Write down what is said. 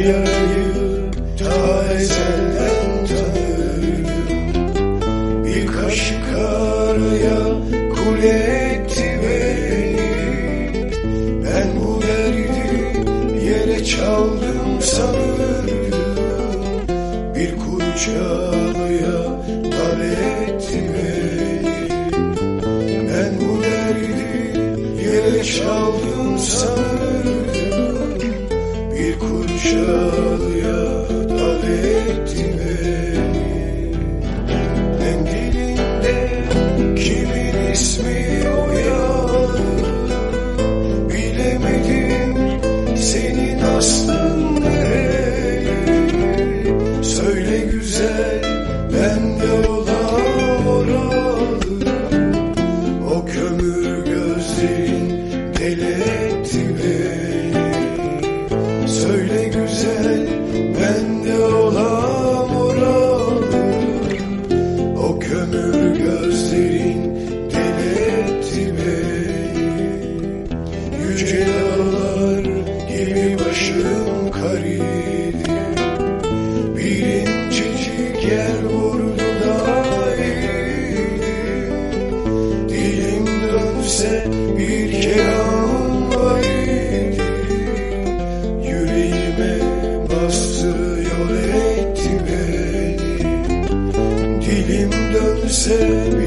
yarayı ta ezelden tanırdım Bir kaşık araya kule etti beni Ben bu derdi yere çaldım sanırdım Bir kuru çalıya dar etti beni kuru başım kariydi Bir incecik yer vurdu da eğildi Dilim dönse bir var idi Yüreğime bastı yol etti beni Dilim dönse